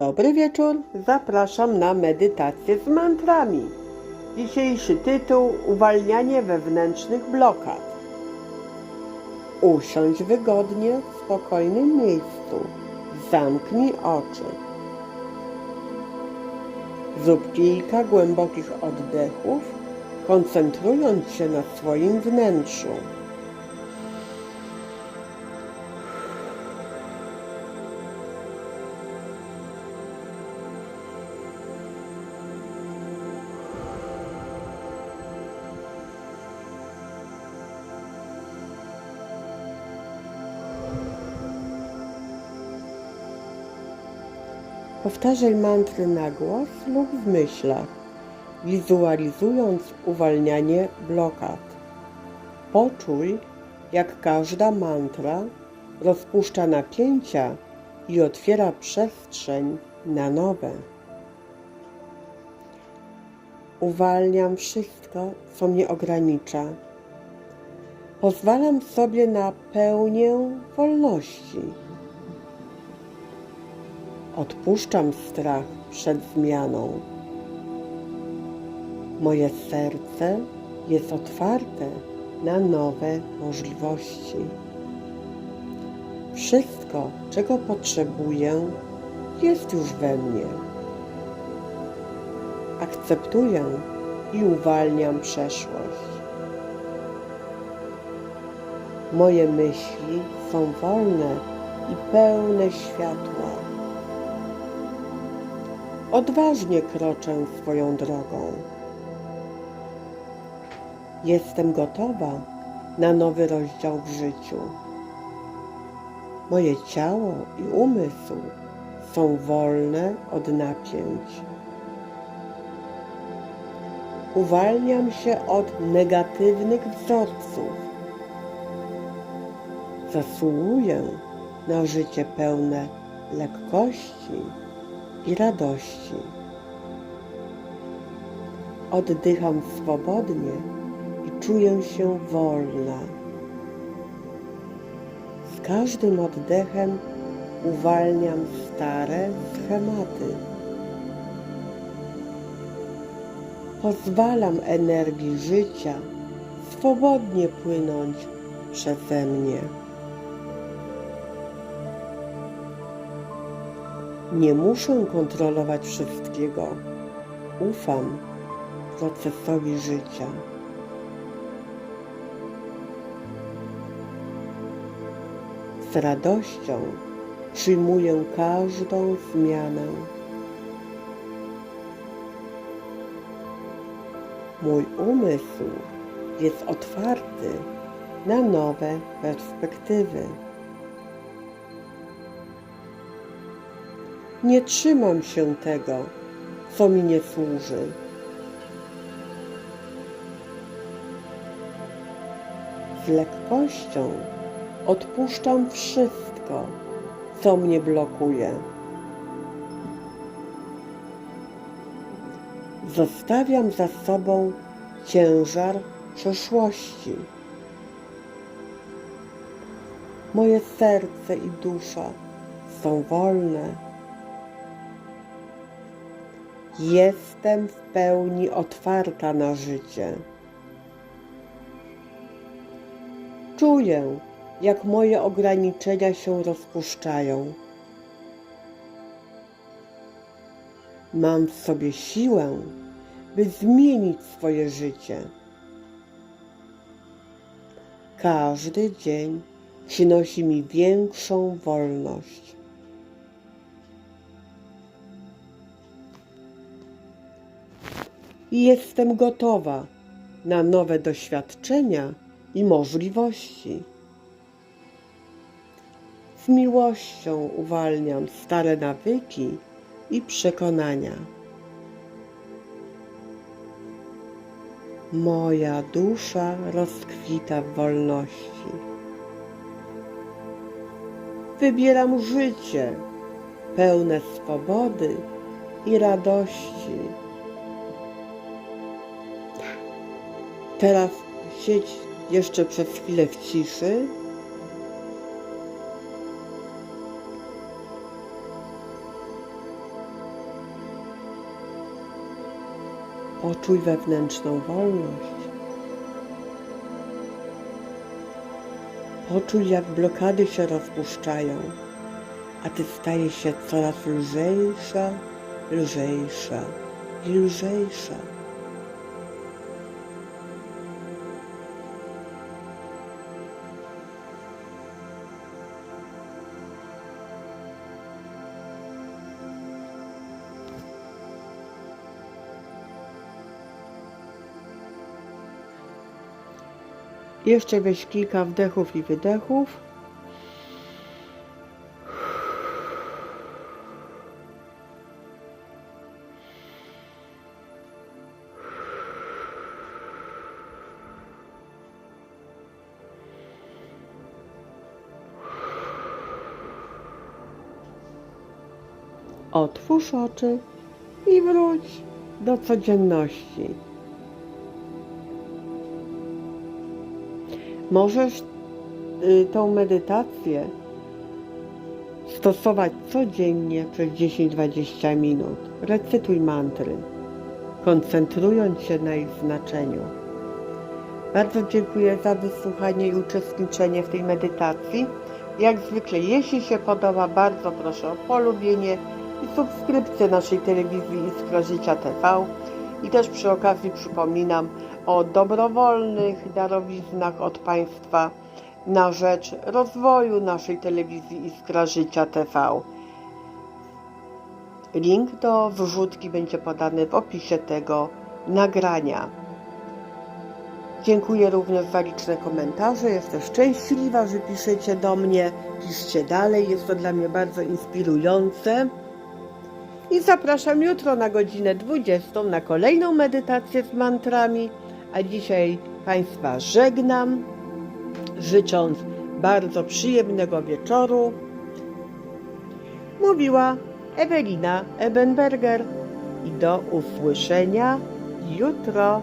Dobry wieczór, zapraszam na medytację z mantrami. Dzisiejszy tytuł Uwalnianie wewnętrznych blokad. Usiądź wygodnie w spokojnym miejscu. Zamknij oczy. Zrób kilka głębokich oddechów, koncentrując się na swoim wnętrzu. Powtarzaj mantry na głos lub w myślach, wizualizując uwalnianie blokad. Poczuj, jak każda mantra rozpuszcza napięcia i otwiera przestrzeń na nowe. Uwalniam wszystko, co mnie ogranicza. Pozwalam sobie na pełnię wolności. Odpuszczam strach przed zmianą. Moje serce jest otwarte na nowe możliwości. Wszystko, czego potrzebuję, jest już we mnie. Akceptuję i uwalniam przeszłość. Moje myśli są wolne i pełne światła. Odważnie kroczę swoją drogą. Jestem gotowa na nowy rozdział w życiu. Moje ciało i umysł są wolne od napięć. Uwalniam się od negatywnych wzorców. Zasługuję na życie pełne lekkości i radości. Oddycham swobodnie i czuję się wolna. Z każdym oddechem uwalniam stare schematy. Pozwalam energii życia swobodnie płynąć przeze mnie. Nie muszę kontrolować wszystkiego. Ufam procesowi życia. Z radością przyjmuję każdą zmianę. Mój umysł jest otwarty na nowe perspektywy. Nie trzymam się tego, co mi nie służy. Z lekkością odpuszczam wszystko, co mnie blokuje. Zostawiam za sobą ciężar przeszłości. Moje serce i dusza są wolne. Jestem w pełni otwarta na życie. Czuję, jak moje ograniczenia się rozpuszczają. Mam w sobie siłę, by zmienić swoje życie. Każdy dzień przynosi mi większą wolność. I jestem gotowa na nowe doświadczenia i możliwości. Z miłością uwalniam stare nawyki i przekonania. Moja dusza rozkwita w wolności. Wybieram życie pełne swobody i radości. Teraz siedź jeszcze przez chwilę w ciszy. Poczuj wewnętrzną wolność. Poczuj, jak blokady się rozpuszczają, a ty stajesz się coraz lżejsza, lżejsza i lżejsza. Jeszcze weź kilka wdechów i wydechów. Otwórz oczy i wróć do codzienności. Możesz y, tą medytację stosować codziennie przez 10-20 minut. Recytuj mantry, koncentrując się na ich znaczeniu. Bardzo dziękuję za wysłuchanie i uczestniczenie w tej medytacji. Jak zwykle, jeśli się podoba, bardzo proszę o polubienie i subskrypcję naszej telewizji Iskra Życia TV. I też przy okazji przypominam o dobrowolnych darowiznach od Państwa na rzecz rozwoju naszej telewizji Iskra Życia TV. Link do wrzutki będzie podany w opisie tego nagrania. Dziękuję również za liczne komentarze. Jestem szczęśliwa, że piszecie do mnie. Piszcie dalej, jest to dla mnie bardzo inspirujące. I zapraszam jutro na godzinę 20 na kolejną medytację z mantrami. A dzisiaj Państwa żegnam, życząc bardzo przyjemnego wieczoru. Mówiła Ewelina Ebenberger i do usłyszenia jutro.